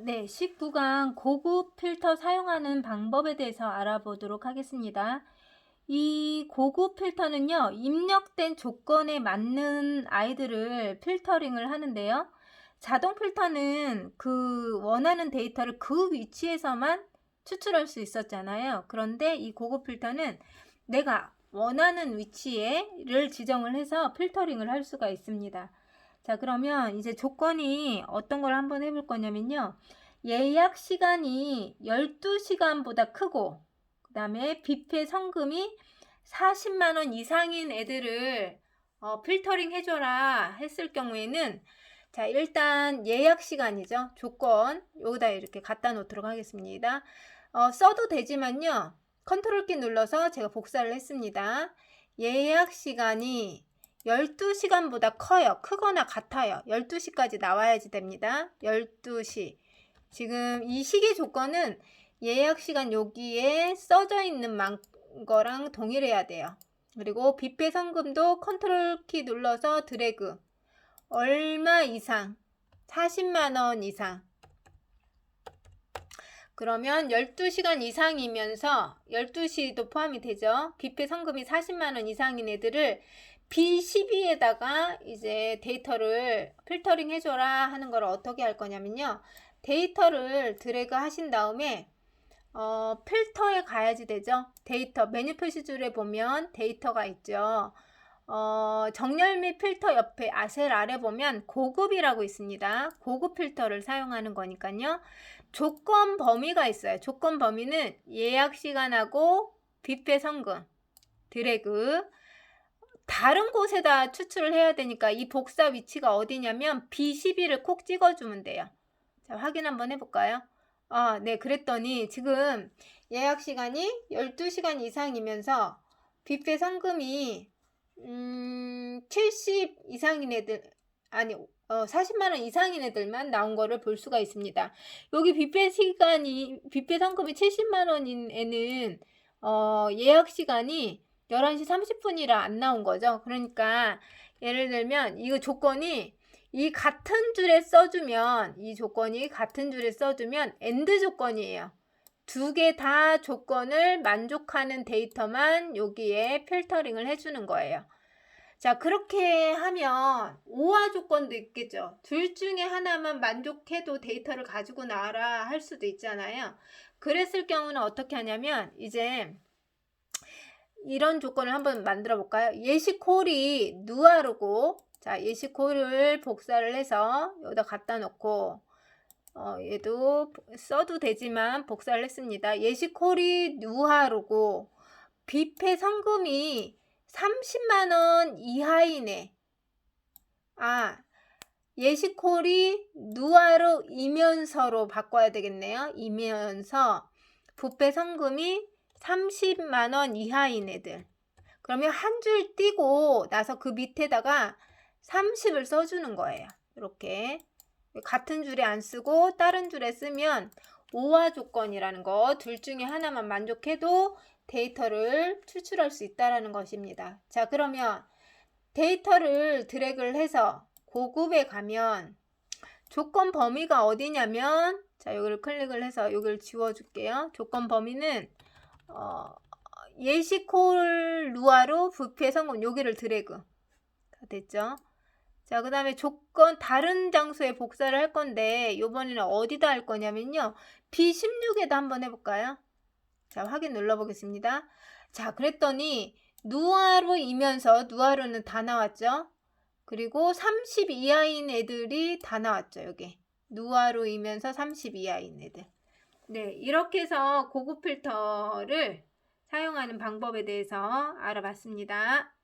네, 19강 고급 필터 사용하는 방법에 대해서 알아보도록 하겠습니다. 이 고급 필터는요, 입력된 조건에 맞는 아이들을 필터링을 하는데요. 자동 필터는 그 원하는 데이터를 그 위치에서만 추출할 수 있었잖아요. 그런데 이 고급 필터는 내가 원하는 위치에를 지정을 해서 필터링을 할 수가 있습니다. 자, 그러면 이제 조건이 어떤 걸 한번 해볼 거냐면요. 예약 시간이 12시간보다 크고, 그 다음에 뷔페 성금이 40만원 이상인 애들을 어, 필터링 해줘라 했을 경우에는 자, 일단 예약 시간이죠. 조건, 여기다 이렇게 갖다 놓도록 하겠습니다. 어, 써도 되지만요. 컨트롤 키 눌러서 제가 복사를 했습니다. 예약 시간이 12시간보다 커요. 크거나 같아요. 12시까지 나와야지 됩니다. 12시. 지금 이 시기 조건은 예약 시간 여기에 써져 있는 만 거랑 동일해야 돼요. 그리고 뷔페 성금도 컨트롤 키 눌러서 드래그. 얼마 이상? 40만 원 이상. 그러면 12시간 이상이면서 12시도 포함이 되죠. 뷔페 성금이 40만 원 이상인 애들을 B12에다가 이제 데이터를 필터링 해줘라 하는 걸 어떻게 할 거냐면요. 데이터를 드래그 하신 다음에 어, 필터에 가야지 되죠. 데이터 메뉴 표시줄에 보면 데이터가 있죠. 어, 정렬 및 필터 옆에 아셀 아래 보면 고급이라고 있습니다. 고급 필터를 사용하는 거니까요. 조건 범위가 있어요. 조건 범위는 예약 시간하고 뷔페 성금 드래그 다른 곳에다 추출을 해야 되니까 이 복사 위치가 어디냐면 B12를 콕 찍어주면 돼요. 자, 확인 한번 해볼까요? 아, 네, 그랬더니 지금 예약 시간이 12시간 이상이면서 뷔페 성금이 음, 70 이상인 애들, 아니, 어, 40만 원 이상인 애들만 나온 거를 볼 수가 있습니다. 여기 뷔페 시간이, 뷔페 성금이 70만 원인 애는, 어, 예약 시간이 11시 30분이라 안 나온 거죠. 그러니까, 예를 들면, 이거 조건이 이 같은 줄에 써주면, 이 조건이 같은 줄에 써주면, 엔드 조건이에요. 두 개 다 조건을 만족하는 데이터만 여기에 필터링을 해주는 거예요. 자, 그렇게 하면 오화 조건도 있겠죠. 둘 중에 하나만 만족해도 데이터를 가지고 나와라 할 수도 있잖아요. 그랬을 경우는 어떻게 하냐면 이제 이런 조건을 한번 만들어 볼까요? 예시 콜이 누아르고 자, 예시 콜을 복사를 해서 여기다 갖다 놓고 어, 얘도 써도 되지만 복사를 했습니다. 예시 콜이 누하르고 뷔페 성금이 30만원 이하이네. 아, 예시콜이 누아르 이면서로 바꿔야 되겠네요. 이면서 부페 성금이 30만원 이하인 애들. 그러면 한 줄 띄고 나서 그 밑에다가 30을 써주는 거예요. 이렇게. 같은 줄에 안 쓰고 다른 줄에 쓰면 오화 조건이라는 거 둘 중에 하나만 만족해도 데이터를 추출할 수 있다라는 것입니다. 자, 그러면 데이터를 드래그를 해서 고급에 가면 조건 범위가 어디냐면 자, 여기를 클릭을 해서 여기를 지워 줄게요. 조건 범위는 어, 예시콜 루아로 부패 성공 여기를 드래그 다 됐죠? 자, 그 다음에 조건 다른 장소에 복사를 할 건데 이번에는 어디다 할 거냐면요. B16에다 한번 해볼까요? 자, 확인 눌러보겠습니다. 자, 그랬더니 누아르이면서 누아르는 다 나왔죠? 그리고 30 이하인 애들이 다 나왔죠, 여기. 누아르이면서 30 이하인 애들. 네, 이렇게 해서 고급 필터를 사용하는 방법에 대해서 알아봤습니다.